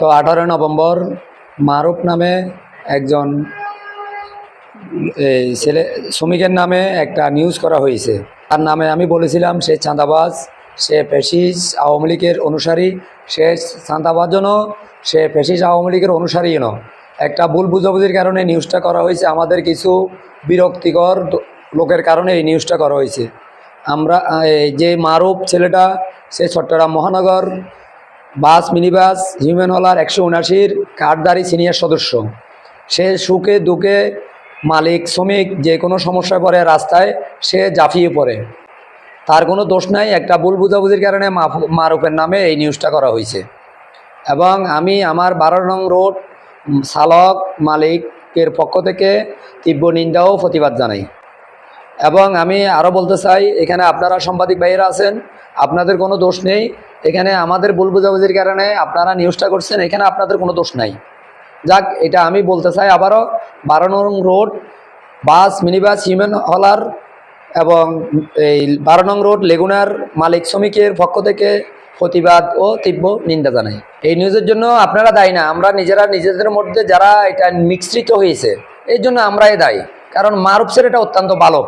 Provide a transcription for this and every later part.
গত আঠারোই নভেম্বর মারুফ নামে একজন এই ছেলে, শ্রমিকের নামে একটা নিউজ করা হয়েছে। তার নামে আমি বলেছিলাম, সে চাঁদাবাজ, সে পেশিস আওয়ামী লীগের অনুসারী, সে চাঁদাবাজ যেন, সে পেশিস আওয়ামী লীগের অনুসারী যেন। একটা ভুল বুঝাবুঝির কারণে নিউজটা করা হয়েছে। আমাদের কিছু বিরক্তিকর লোকের কারণে এই নিউজটা করা হয়েছে। আমরা যে মারুফ ছেলেটা, সে চট্টগ্রাম মহানগর বাস, মিনিবাস হিউম্যান হলার একশো উনাশির কার্ডদারি সিনিয়র সদস্য। সে সুখে, দুঃখে, মালিক, শ্রমিক, যে কোনো সমস্যায় পড়ে রাস্তায়, সে জাফিয়ে পড়ে। তার কোনো দোষ নাই, একটা ভুল বুঝাবুঝির কারণে মারুফের নামে এই নিউজটা করা হয়েছে। এবং আমি আমার বারো নং রোড চালক মালিকের পক্ষ থেকে তীব্র নিন্দা ও প্রতিবাদ জানাই। এবং আমি আরও বলতে চাই, এখানে আপনারা সাংবাদিক ভাইয়েরা আছেন, আপনাদের কোনো দোষ নেই এখানে আমাদের ভুল বুঝাবুঝির কারণে আপনারা নিউজটা করছেন, এখানে আপনাদের কোনো দোষ নাই। যাক, এটা আমি বলতে চাই আবারও বারো নং road, bus, minibus, human hauler এবং এই বারো নং রোড, লেগুনার মালিক শ্রমিকের পক্ষ থেকে প্রতিবাদ ও তীব্র নিন্দা জানাই। এই নিউজের জন্য আপনারা দায়ী না, আমরা নিজেরা নিজেদের মধ্যে যারা এটা মিশ্রিত হয়েছে এই জন্য আমরাই দায়ী। কারণ মারুফ স্যার এটা অত্যন্ত ভালো,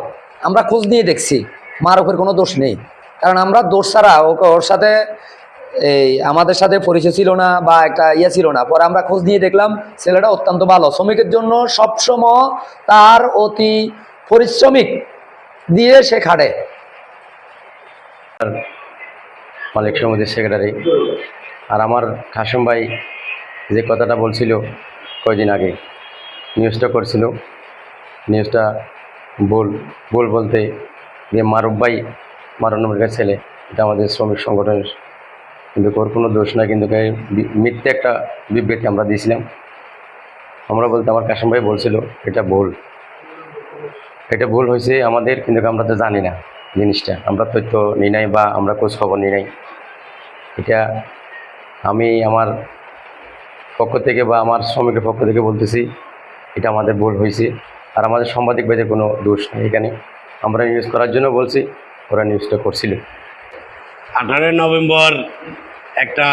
আমরা খোঁজ নিয়ে দেখছি, মারুফের কোনো দোষ নেই। কারণ আমরা দোষ ছাড়া ওকে ওর সাথে এই আমাদের সাথে পরিচয় ছিল না বা একটা ইয়ে ছিল না। পরে আমরা খোঁজ নিয়ে দেখলাম ছেলেটা অত্যন্ত ভালো। শ্রমিকের জন্য সবসময় তার অতি পরিশ্রমিক দিয়ে সে খাটে। মালিক সমিতির সেক্রেটারি আর আমার কাসম ভাই যে কথাটা বলছিল কয়দিন আগে নিউজটা করছিল। নিউজটা বল বল বলতে যে মারুফ ভাই মারুফের ছেলে। এটা আমাদের শ্রমিক সংগঠনের। কিন্তু ওর কোনো দোষ নাই, কিন্তু মিথ্যে একটা বিবৃতি আমরা দিয়েছিলাম। আমরা বলতে আমার কাসম ভাই বলছিল, এটা ভুল। এটা ভুল হয়েছে আমাদের, কিন্তু আমরা তো জানি না জিনিসটা। আমরা তথ্য নিই নাই বা আমরা খোঁজ খবর নিই নাই। এটা আমি আমার পক্ষ থেকে বা আমার শ্রমিকের পক্ষ থেকে বলতেছি, এটা আমাদের ভুল হয়েছে। আর আমাদের সাংবাদিক ভাইদের কোনো দোষ নেই এখানে। আমরা নিউজ করার জন্য বলছি ওরা নিউজটা করছিল। আঠারোই নভেম্বর একটা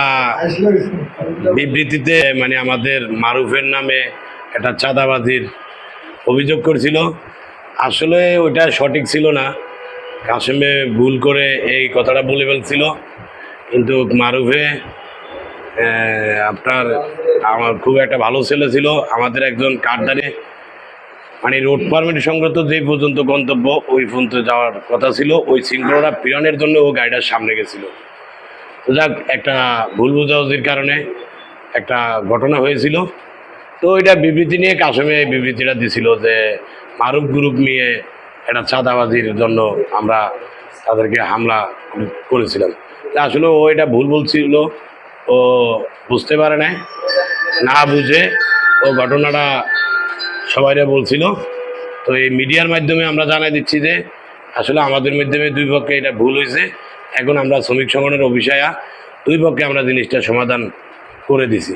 বিবৃতিতে মানে আমাদের মারুফের নামে একটা চাঁদাবাজির অভিযোগ করছিল। আসলে ওইটা সঠিক ছিল না। কাশেমে ভুল করে এই কথাটা বলে ফেলছিল। কিন্তু মারুফে আপনার, আমার খুব একটা ভালো ছেলে ছিল। আমাদের একজন কার্ডদারে মানে রোড পারমিট সংক্রান্ত যে পর্যন্ত গন্তব্য, ওই পর্যন্ত যাওয়ার কথা ছিল, ওই শৃঙ্খলটা ফিরানোর জন্য ও গাড়িটার সামনে গেছিল। তো যাক, একটা ভুল বোঝাবুঝির কারণে একটা ঘটনা হয়েছিল। তো এটা বিবৃতি নিয়ে এই বিবৃতিটা দিছিল যে মারুফ গ্রুপ নিয়ে একটা চাঁদাবাজির জন্য আমরা তাদেরকে হামলা করেছিলাম। আসলে ও এটা ভুল বলছিল, ও বুঝতে পারে নাই। না বুঝে ও ঘটনাটা সবাইরা বলছিল। তো এই মিডিয়ার মাধ্যমে আমরা জানাই দিচ্ছি যে, আসলে আমাদের মাধ্যমে দুই পক্ষে এটা ভুল হয়েছে। এখন আমরা শ্রমিক সংগঠনের অভিষয়া দুই পক্ষে আমরা জিনিসটা সমাধান করে দিছি।